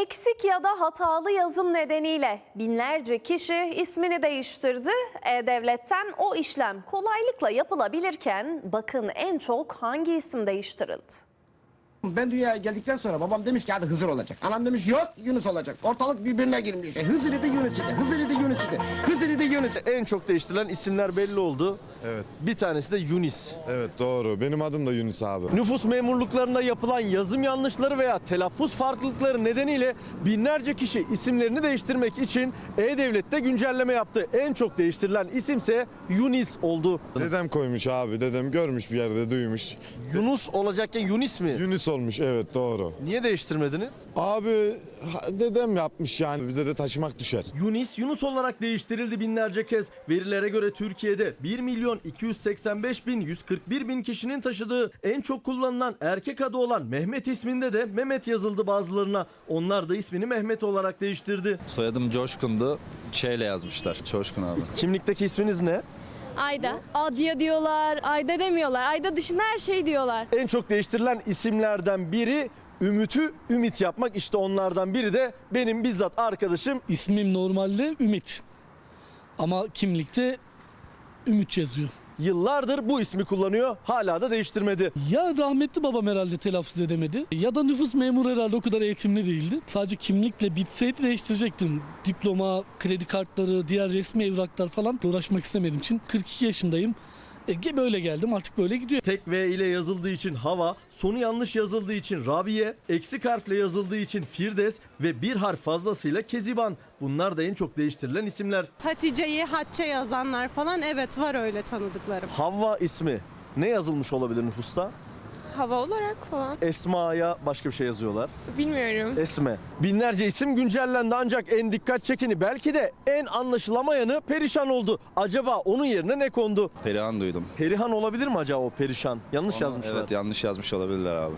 Eksik ya da hatalı yazım nedeniyle binlerce kişi ismini değiştirdi. E-Devlet'ten o işlem kolaylıkla yapılabilirken bakın en çok hangi isim değiştirildi? Ben dünyaya geldikten sonra babam demiş ki hadi Hızır olacak. Anam demiş yok Yunus olacak. Ortalık birbirine girmiş. E, Hızır idi Yunus idi. Hızır idi Yunus idi. Hızır idi Yunus idi. En çok değiştirilen isimler belli oldu. Evet, Bir tanesi de Yunis. evet doğru. Benim adım da Yunus abi. Nüfus memurluklarında yapılan yazım yanlışları veya telaffuz farklılıkları nedeniyle binlerce kişi isimlerini değiştirmek için E-Devlet'te güncelleme yaptı. En çok değiştirilen isimse Yunis oldu. Dedem koymuş abi. Dedem görmüş bir yerde duymuş. Yunus olacakken Yunis mi? Yunus olmuş evet doğru. Niye değiştirmediniz? Abi dedem yapmış yani bize de taşımak düşer. Yunis Yunus olarak değiştirildi binlerce kez. Verilere göre Türkiye'de 1 milyon 285 bin 141 bin kişinin taşıdığı en çok kullanılan erkek adı olan Mehmet isminde de Mehmet yazıldı bazılarına. Onlar da ismini Mehmet olarak değiştirdi. Soyadım Coşkun'du. Ç ile yazmışlar. Coşkun abi. Kimlikteki isminiz ne? Ayda. Adya diyorlar, Ayda demiyorlar. Ayda dışında her şey diyorlar. En çok değiştirilen isimlerden biri Ümit'ü Ümit yapmak. İşte onlardan biri de benim bizzat arkadaşım. İsmim normalde Ümit. Ama kimlikte Ümit yazıyor. Yıllardır bu ismi kullanıyor. Hala da değiştirmedi. Ya rahmetli babam herhalde telaffuz edemedi ya da nüfus memuru herhalde o kadar eğitimli değildi. Sadece kimlikle bitseydi değiştirecektim. Diploma, kredi kartları, diğer resmi evraklar falan uğraşmak istemediğim için 42 yaşındayım. E, böyle geldim artık böyle gidiyor. Tek V ile yazıldığı için Hava, sonu yanlış yazıldığı için Rabiye, eksik harfle yazıldığı için Firdevs ve bir harf fazlasıyla Keziban. Bunlar da en çok değiştirilen isimler. Hatice'yi Hatçe yazanlar falan evet var öyle tanıdıklarım. Havva ismi ne yazılmış olabilir nüfusta? Hava olarak falan. Esma'ya başka bir şey yazıyorlar. Bilmiyorum. Esme. Binlerce isim güncellendi ancak en dikkat çekeni belki de en anlaşılamayanı Perişan oldu. Acaba onun yerine ne kondu? Perihan duydum. Perihan olabilir mi acaba o Perişan? Yanlış Onu- yazmışlar. Evet yanlış yazmış olabilirler abi.